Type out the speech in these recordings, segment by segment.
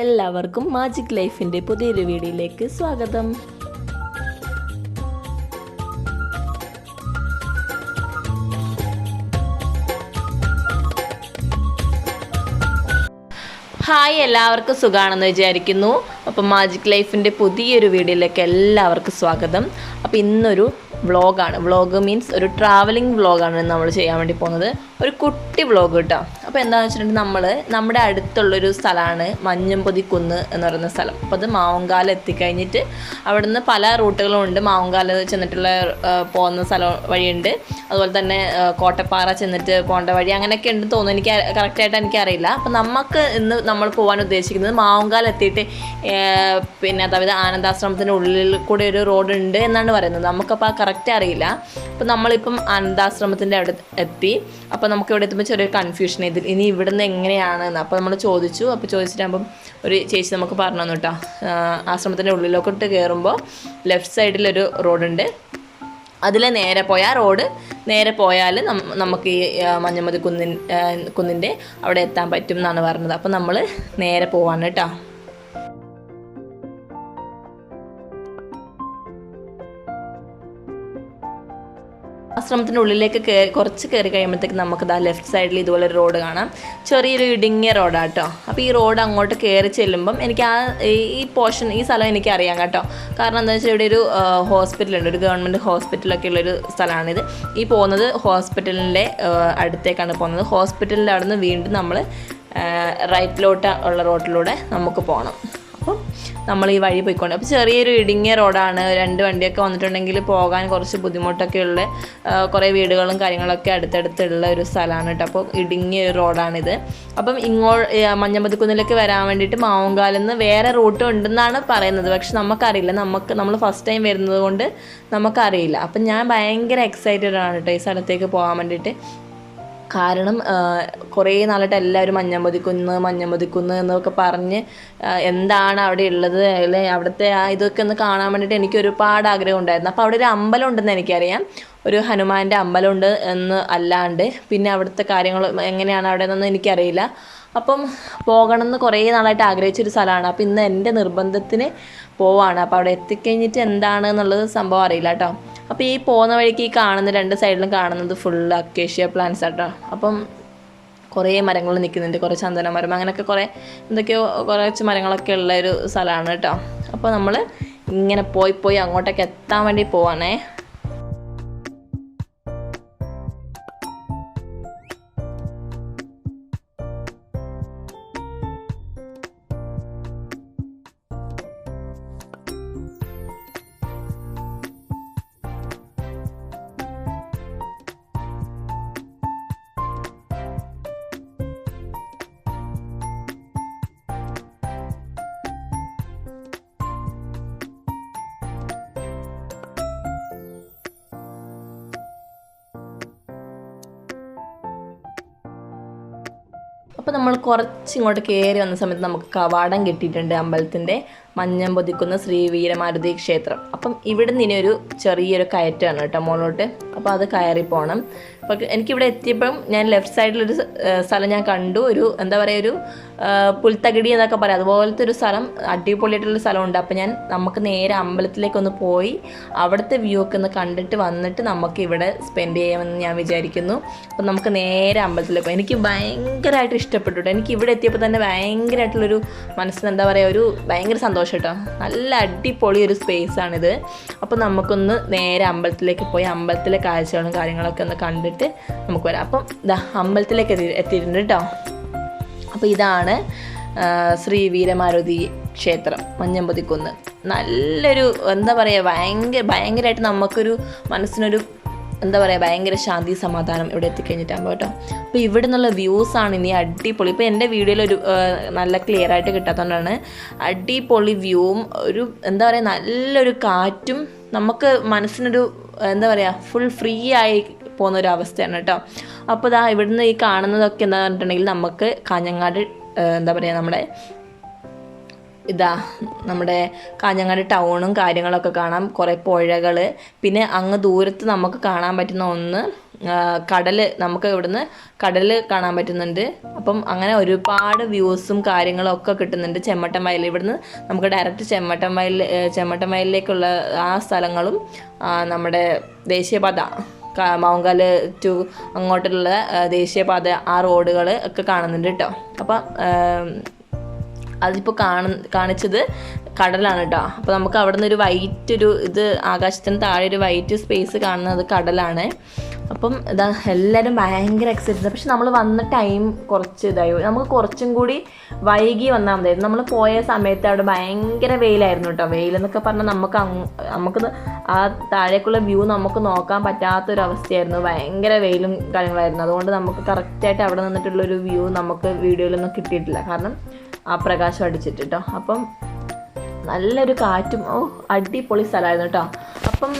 എല്ലാവർക്കും മാജിക് ലൈഫിന്റെ പുതിയൊരു വീഡിയോയിലേക്ക് സ്വാഗതം. ഹായ് എല്ലാവർക്കും സുഖാണെന്ന് വിചാരിക്കുന്നു. അപ്പം മാജിക് ലൈഫിന്റെ പുതിയൊരു വീഡിയോയിലേക്ക് എല്ലാവർക്കും സ്വാഗതം. അപ്പോൾ ഇന്നൊരു വ്ളോഗാണ്. വ്ളോഗ് മീൻസ് ഒരു ട്രാവലിംഗ് വ്ളോഗാണ് നമ്മൾ ചെയ്യാൻ വേണ്ടി പോകുന്നത്. ഒരു കുട്ടി വ്ളോഗ് കേട്ടോ. അപ്പോൾ എന്താണെന്ന് വെച്ചിട്ടുണ്ടെങ്കിൽ നമ്മൾ നമ്മുടെ അടുത്തുള്ളൊരു സ്ഥലമാണ് മഞ്ഞമ്പൊതി കുന്ന് എന്ന് പറയുന്ന സ്ഥലം. അപ്പോൾ അത് മാവങ്കാലം എത്തിക്കഴിഞ്ഞിട്ട് അവിടുന്ന് പല റൂട്ടുകളുമുണ്ട് മാവങ്കാല ചെന്നിട്ടുള്ള പോകുന്ന സ്ഥലം വഴിയുണ്ട്. അതുപോലെ തന്നെ കോട്ടപ്പാറ ചെന്നിട്ട് പോകേണ്ട വഴി അങ്ങനെയൊക്കെ ഉണ്ടെന്ന് തോന്നുന്നു. എനിക്ക് കറക്റ്റായിട്ട് എനിക്കറിയില്ല. അപ്പോൾ നമുക്ക് ഇന്ന് നമ്മൾ പോകാൻ ഉദ്ദേശിക്കുന്നത് മാവങ്കാലം എത്തിയിട്ട് പിന്നെ അതായത് ആനന്ദാശ്രമത്തിന്റെ ഉള്ളിൽ കൂടെ ഒരു റോഡ് ഉണ്ട് എന്നാണ് പറയുന്നത്. നമുക്കപ്പോൾ ആ കറക്റ്റ് അറിയില്ല. അപ്പോൾ നമ്മളിപ്പം ആനന്ദാശ്രമത്തിന്റെ അവിടെ എത്തി. അപ്പോൾ നമുക്ക് ഇവിടെ എത്തുമ്പോൾ ചെറിയൊരു കൺഫ്യൂഷൻ ഇതിൽ ഇനി ഇവിടുന്ന് എങ്ങനെയാണെന്ന് അപ്പോൾ നമ്മൾ ചോദിച്ചു. അപ്പോൾ ചോദിച്ചിട്ടാകുമ്പം ഒരു ചേച്ചി നമുക്ക് പറഞ്ഞു തന്നു കേട്ടോ. ആശ്രമത്തിന്റെ ഉള്ളിലോട്ട് കയറുമ്പോൾ ലെഫ്റ്റ് സൈഡിലൊരു റോഡുണ്ട് അതിൽ നേരെ പോയാൽ റോഡ് നേരെ പോയാൽ നമുക്ക് ഈ മഞ്ഞമതി കുന്നിൻ കുന്നിന്റെ അവിടെ എത്താൻ പറ്റും എന്നാണ് പറഞ്ഞത്. അപ്പോൾ നമ്മൾ നേരെ പോവാണ് കേട്ടോ. ആശ്രമത്തിന്റെ ഉള്ളിലേക്ക് കയറി കുറച്ച് കയറി കഴിയുമ്പോഴത്തേക്ക് നമുക്ക് ദാ ലെഫ്റ്റ് സൈഡിൽ ഇതുപോലെ ഒരു റോഡ് കാണാം. ചെറിയൊരു ഇടുങ്ങിയ റോഡാണ് കേട്ടോ അപ്പോൾ ഈ റോഡ് അങ്ങോട്ട് കയറി ചെല്ലുമ്പം എനിക്ക് ആ ഈ- ഈ പോർഷൻ ഈ സ്ഥലം എനിക്ക് അറിയാം കേട്ടോ. കാരണം എന്താ വെച്ചാൽ ഇവിടെ ഒരു ഹോസ്പിറ്റൽ ഉണ്ട്. ഒരു ഗവൺമെന്റ് ഹോസ്പിറ്റലൊക്കെ ഉള്ളൊരു സ്ഥലമാണിത് ഈ പോകുന്നത് ഹോസ്പിറ്റലിന്റെ അടുത്തേക്കാണ് പോകുന്നത്. ഹോസ്പിറ്റലിന്റെ അവിടെ നിന്ന് വീണ്ടും നമ്മൾ റൈറ്റിലോട്ട് ഉള്ള റോഡിലൂടെ നമുക്ക് പോകണം അപ്പം നമ്മൾ ഈ വഴി പോയിക്കൊണ്ട്. അപ്പോൾ ചെറിയൊരു ഇടുങ്ങിയ റോഡാണ്. രണ്ട് വണ്ടിയൊക്കെ വന്നിട്ടുണ്ടെങ്കിൽ പോകാൻ കുറച്ച് ബുദ്ധിമുട്ടൊക്കെ ഉള്ള കുറേ വീടുകളും കാര്യങ്ങളൊക്കെ അടുത്തടുത്തുള്ള ഒരു സ്ഥലമാണ് കേട്ടോ. അപ്പോൾ ഇടുങ്ങിയ ഒരു റോഡാണിത്. അപ്പം ഇങ്ങോ മഞ്ഞമ്പതിക്കുന്നിലേക്ക് വരാൻ വേണ്ടിയിട്ട് മാവുങ്കാലിൽ നിന്ന് വേറെ റൂട്ട് ഉണ്ടെന്നാണ് പറയുന്നത്. പക്ഷെ നമുക്കറിയില്ല. നമുക്ക് നമ്മൾ ഫസ്റ്റ് ടൈം വരുന്നത് കൊണ്ട് നമുക്കറിയില്ല. അപ്പം ഞാൻ ഭയങ്കര എക്സൈറ്റഡ് ആണ് കേട്ടോ ഈ സ്ഥലത്തേക്ക് പോകാൻ വേണ്ടിയിട്ട്. കാരണം കുറേ നാളായിട്ട് എല്ലാവരും മഞ്ഞമ്പതിക്കുന്ന് മഞ്ഞമ്പതിക്കുന്ന് എന്നൊക്കെ പറഞ്ഞ് എന്താണ് അവിടെ ഉള്ളത് അല്ലെ? അവിടുത്തെ ആ ഇതൊക്കെ ഒന്ന് കാണാൻ വേണ്ടിയിട്ട് എനിക്ക് ഒരുപാട് ആഗ്രഹം ഉണ്ടായിരുന്നു. അപ്പോൾ അവിടെ ഒരു അമ്പലം ഉണ്ടെന്ന് എനിക്കറിയാം. ഒരു ഹനുമാന്റെ അമ്പലമുണ്ട് എന്ന് അല്ലാണ്ട്. പിന്നെ അവിടുത്തെ കാര്യങ്ങൾ എങ്ങനെയാണ് അവിടെ നിന്നൊന്നും എനിക്കറിയില്ല. അപ്പം പോകണം എന്ന് കുറേ നാളായിട്ട് ആഗ്രഹിച്ചൊരു സ്ഥലമാണ്. അപ്പോൾ ഇന്ന് എന്റെ നിർബന്ധത്തിന് പോവാണ്. അപ്പോൾ അവിടെ എത്തിക്കഴിഞ്ഞിട്ട് എന്താണ് എന്നുള്ളത് സംഭവം അറിയില്ല കേട്ടോ. അപ്പോൾ ഈ പോകുന്ന വഴിക്ക് ഈ കാണുന്ന രണ്ട് സൈഡിലും കാണുന്നത് ഫുൾ അക്കേഷ്യ പ്ലാന്റ്സ് ആട്ടോ. അപ്പം കുറേ മരങ്ങൾ നിൽക്കുന്നുണ്ട്. കുറേ ചന്ദന മരം അങ്ങനെയൊക്കെ കുറേ എന്തൊക്കെയോ കുറച്ച് മരങ്ങളൊക്കെ ഉള്ള ഒരു സ്ഥലമാണ് കേട്ടോ. അപ്പോൾ നമ്മൾ ഇങ്ങനെ പോയി പോയി അങ്ങോട്ടേക്ക് എത്താൻ വേണ്ടി പോവാണേ. അപ്പോൾ നമ്മൾ കുറച്ച് ഇങ്ങോട്ട് കയറി വന്ന സമയത്ത് നമുക്ക് കവാടം കിട്ടിയിട്ടുണ്ട് അമ്പലത്തിന്റെ. മഞ്ഞം പൊതിക്കുന്ന ശ്രീ വീരമാരുതി ക്ഷേത്രം. അപ്പം ഇവിടെ നിന്ന് ഒരു ചെറിയൊരു കയറ്റമാണ് കേട്ടോ മുകളിലോട്ട്. അപ്പോൾ അത് കയറി പോകണം അപ്പോൾ എനിക്കിവിടെ എത്തിയപ്പം ഞാൻ ലെഫ്റ്റ് സൈഡിലൊരു സ്ഥലം ഞാൻ കണ്ടു. ഒരു എന്താ പറയുക ഒരു പുൽത്തകിടി എന്നൊക്കെ പറയാം. അതുപോലത്തെ ഒരു സ്ഥലം അടിപൊളിയായിട്ടുള്ള സ്ഥലമുണ്ട്. അപ്പോൾ ഞാൻ നമുക്ക് നേരെ അമ്പലത്തിലേക്കൊന്ന് പോയി അവിടുത്തെ വ്യൂ ഒക്കെ ഒന്ന് കണ്ടിട്ട് വന്നിട്ട് നമുക്ക് ഇവിടെ സ്പെൻഡ് ചെയ്യാമെന്ന് ഞാൻ വിചാരിക്കുന്നു. അപ്പം നമുക്ക് നേരെ അമ്പലത്തിലേക്ക് പോകാം എനിക്ക് ഭയങ്കരമായിട്ട് ഇഷ്ടപ്പെട്ടു. എനിക്ക് ഇവിടെ എത്തിയപ്പോൾ തന്നെ ഭയങ്കരമായിട്ടുള്ളൊരു മനസ്സിന് എന്താ പറയുക ഒരു ഭയങ്കര സന്തോഷം. കേട്ടോ നല്ല അടിപൊളി ഒരു സ്പേസ് ആണിത്. അപ്പോൾ നമുക്കൊന്ന് നേരെ അമ്പലത്തിലേക്ക് പോയി അമ്പലത്തിലെ കാഴ്ചകളും കാര്യങ്ങളൊക്കെ ഒന്ന് കണ്ടിട്ട് നമുക്ക് വരാം. അപ്പം ഇതാ അമ്പലത്തിലേക്ക് എത്തി എത്തിയിട്ടുണ്ട് കേട്ടോ അപ്പോൾ ഇതാണ് ശ്രീ വീരമാരുതി ക്ഷേത്രം മഞ്ഞമ്പതിക്കുന്ന്. നല്ലൊരു എന്താ പറയുക ഭയങ്കര ഭയങ്കരമായിട്ട് നമുക്കൊരു മനസ്സിനൊരു എന്താ പറയുക ഭയങ്കര ശാന്തി സമാധാനം ഇവിടെ എത്തിക്കഴിഞ്ഞിട്ടാകുമ്പോൾ കേട്ടോ. അപ്പോൾ ഇവിടെ നിന്നുള്ള വ്യൂസാണ് ഇനി അടിപൊളി. ഇപ്പോൾ എന്റെ വീഡിയോയിൽ ഒരു നല്ല ക്ലിയർ ആയിട്ട് കിട്ടാത്തതുകൊണ്ടാണ് അടിപൊളി വ്യൂവും ഒരു എന്താ പറയുക നല്ലൊരു കാറ്റും നമുക്ക് മനസ്സിനൊരു എന്താ പറയുക ഫുൾ ഫ്രീ ആയി പോകുന്ന ഒരു അവസ്ഥയാണ് കേട്ടോ. അപ്പോൾ ഇതാ ഇവിടുന്ന് ഈ കാണുന്നതൊക്കെ എന്താ പറഞ്ഞിട്ടുണ്ടെങ്കിൽ നമുക്ക് കാഞ്ഞങ്ങാട് എന്താ പറയുക നമ്മുടെ ഇതാ നമ്മുടെ കാഞ്ഞങ്ങാട് ടൗണും കാര്യങ്ങളൊക്കെ കാണാം. കുറേ പുഴകൾ പിന്നെ അങ്ങ് ദൂരത്ത് നമുക്ക് കാണാൻ പറ്റുന്ന ഒന്ന് കടൽ നമുക്ക് ഇവിടുന്ന് കടൽ കാണാൻ പറ്റുന്നുണ്ട്. അപ്പം അങ്ങനെ ഒരുപാട് വ്യൂസും കാര്യങ്ങളും ഒക്കെ കിട്ടുന്നുണ്ട് ചെമ്മട്ടം വയൽ ഇവിടുന്ന് നമുക്ക് ഡയറക്റ്റ് ചെമ്മട്ടം വയൽ ചെമ്മട്ടം വയലിലേക്കുള്ള ആ സ്ഥലങ്ങളും നമ്മുടെ ദേശീയപാത മൗങ്കാൽ ടു അങ്ങോട്ടുള്ള ദേശീയപാത ആ റോഡുകൾ ഒക്കെ കാണുന്നുണ്ട് കേട്ടോ അപ്പം അതിപ്പോൾ കാണ കാണിച്ചത് കടലാണ് കേട്ടോ അപ്പോൾ നമുക്ക് അവിടെ നിന്ന് ഒരു വൈറ്റ് ഒരു ഇത് ആകാശത്തിന് താഴെ ഒരു വൈറ്റ് സ്പേസ് കാണുന്നത് കടലാണ്. അപ്പം ഇതാ എല്ലാവരും ഭയങ്കര എക്സൈറ്റഡ് പക്ഷെ നമ്മൾ വന്ന ടൈം കുറച്ച് ഇതായി. നമുക്ക് കുറച്ചും കൂടി വൈകി വന്നാൽ മതിയായിരുന്നു നമ്മൾ പോയ സമയത്ത് അവിടെ ഭയങ്കര വെയിലായിരുന്നു കേട്ടോ വെയിലെന്നൊക്കെ പറഞ്ഞാൽ നമുക്ക് നമുക്ക് ആ താഴേക്കുള്ള വ്യൂ നമുക്ക് നോക്കാൻ പറ്റാത്തൊരവസ്ഥയായിരുന്നു. ഭയങ്കര വെയിലും കാര്യങ്ങളായിരുന്നു. അതുകൊണ്ട് നമുക്ക് കറക്റ്റായിട്ട് അവിടെ നിന്നിട്ടുള്ളൊരു വ്യൂ നമുക്ക് വീഡിയോയിലൊന്നും കിട്ടിയിട്ടില്ല. കാരണം ആ പ്രകാശം അടിച്ചിട്ട് കേട്ടോ അപ്പം നല്ലൊരു കാറ്റും ഓ അടിപൊളി സ്ഥലമായിരുന്നു കേട്ടോ അപ്പം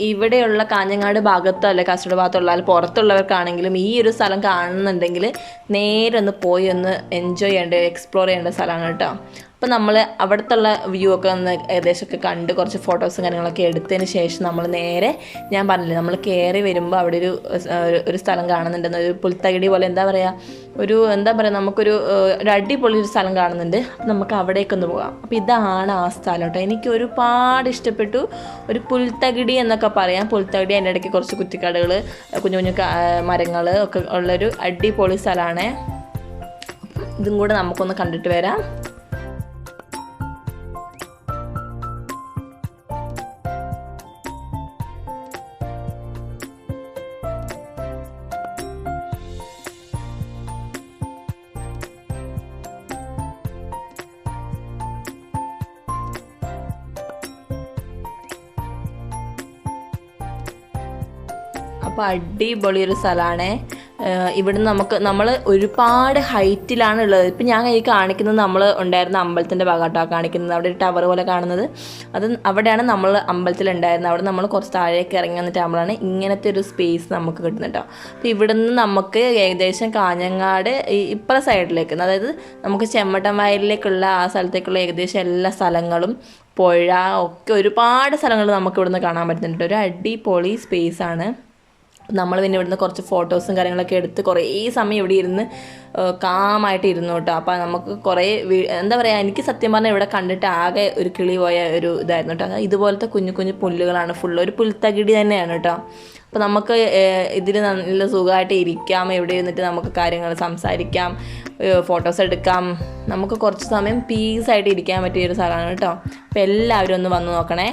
ഇവിടെയുള്ള കാഞ്ഞങ്ങാട് ഭാഗത്തോ അല്ലെ കാസർഗോഡ് ഭാഗത്തുള്ള അല്ലെങ്കിൽ പുറത്തുള്ളവർക്കാണെങ്കിലും ഈ ഒരു സ്ഥലം കാണുന്നുണ്ടെങ്കിൽ നേരെ ഒന്ന് പോയി ഒന്ന് എൻജോയ് ചെയ്യേണ്ട എക്സ്പ്ലോർ ചെയ്യേണ്ട സ്ഥലമാണ് കേട്ടോ അപ്പം നമ്മൾ അവിടുത്തെ വ്യൂ ഒക്കെ ഒന്ന് ഏകദേശമൊക്കെ കണ്ട് കുറച്ച് ഫോട്ടോസും കാര്യങ്ങളൊക്കെ എടുത്തതിന് ശേഷം നമ്മൾ നേരെ ഞാൻ പറഞ്ഞില്ലേ നമ്മൾ കയറി വരുമ്പോൾ അവിടെ ഒരു ഒരു- സ്ഥലം കാണുന്നുണ്ടെന്ന് ഒരു പുൽത്തകിടി പോലെ എന്താ പറയുക ഒരു എന്താ പറയുക നമുക്കൊരു ഒരു അടിപൊളി ഒരു സ്ഥലം കാണുന്നുണ്ട്. നമുക്ക് അവിടേക്കൊന്ന് പോകാം. അപ്പോൾ ഇതാണ് ആ സ്ഥലം കേട്ടോ. എനിക്ക് ഒരുപാട് ഇഷ്ടപ്പെട്ടു ഒരു പുൽത്തകിടി എന്നൊക്കെ പറയാം. പുൽത്തകിടി അതിന്റെ ഇടയ്ക്ക് കുറച്ച് കുറ്റിക്കാടുകൾ കുഞ്ഞു കുഞ്ഞു മരങ്ങൾ ഒക്കെ ഉള്ളൊരു അടിപൊളി സ്ഥലമാണ്. ഇതും കൂടെ നമുക്കൊന്ന് കണ്ടിട്ട് വരാം. അപ്പോൾ അടിപൊളി ഒരു സ്ഥലമാണ് ഇവിടുന്ന് നമുക്ക് നമ്മൾ ഒരുപാട് ഹൈറ്റിലാണ് ഉള്ളത് ഇപ്പം ഞാൻ ഈ കാണിക്കുന്നത് നമ്മൾ ഉണ്ടായിരുന്ന അമ്പലത്തിന്റെ ഭാഗമായിട്ടാണ് കാണിക്കുന്നത്. അവിടെ ഒരു ടവർ പോലെ കാണുന്നത്. അത് അവിടെയാണ് നമ്മൾ അമ്പലത്തിൽ ഉണ്ടായിരുന്നത് അവിടെ നമ്മൾ കുറച്ച് താഴേക്ക് ഇറങ്ങി വന്നിട്ട് നമ്മളാണ് ഇങ്ങനത്തെ ഒരു സ്പേസ് നമുക്ക് കിട്ടുന്നത് കേട്ടോ. അപ്പോൾ ഇവിടുന്ന് നമുക്ക് ഏകദേശം കാഞ്ഞങ്ങാട് ഇപ്പുറ സൈഡിലേക്ക് അതായത് നമുക്ക് ചെമ്മട്ടം വയലിലേക്കുള്ള ആ സ്ഥലത്തേക്കുള്ള ഏകദേശം എല്ലാ സ്ഥലങ്ങളും പുഴ ഒക്കെ ഒരുപാട് സ്ഥലങ്ങൾ നമുക്ക് ഇവിടുന്ന് കാണാൻ പറ്റുന്നുണ്ട്. ഒരു അടിപൊളി സ്പേസ് ആണ് നമ്മൾ പിന്നെ ഇവിടുന്ന് കുറച്ച് ഫോട്ടോസും കാര്യങ്ങളൊക്കെ എടുത്ത് കുറേ സമയം ഇവിടെ ഇരുന്ന് കാമായിട്ട് ഇരുന്നു കേട്ടോ. അപ്പോൾ നമുക്ക് കുറേ എന്താ പറയുക എനിക്ക് സത്യം പറഞ്ഞാൽ ഇവിടെ കണ്ടിട്ട് ആകെ ഒരു കിളി പോയ ഒരു ഇതായിരുന്നു കേട്ടോ. ഇതുപോലത്തെ കുഞ്ഞു കുഞ്ഞു പുല്ലുകളാണ് ഫുള്ള് ഒരു പുൽത്തകിടി തന്നെയാണ് കേട്ടോ. അപ്പോൾ നമുക്ക് ഇതിൽ നല്ല സുഖമായിട്ട് ഇരിക്കാം ഇവിടെ ഇരുന്നിട്ട് നമുക്ക് കാര്യങ്ങൾ സംസാരിക്കാം ഫോട്ടോസ് എടുക്കാം. നമുക്ക് കുറച്ച് സമയം പീസായിട്ട് ഇരിക്കാൻ പറ്റിയ ഒരു സ്ഥലമാണ് കേട്ടോ. അപ്പോൾ എല്ലാവരും ഒന്ന് വന്ന് നോക്കണേ.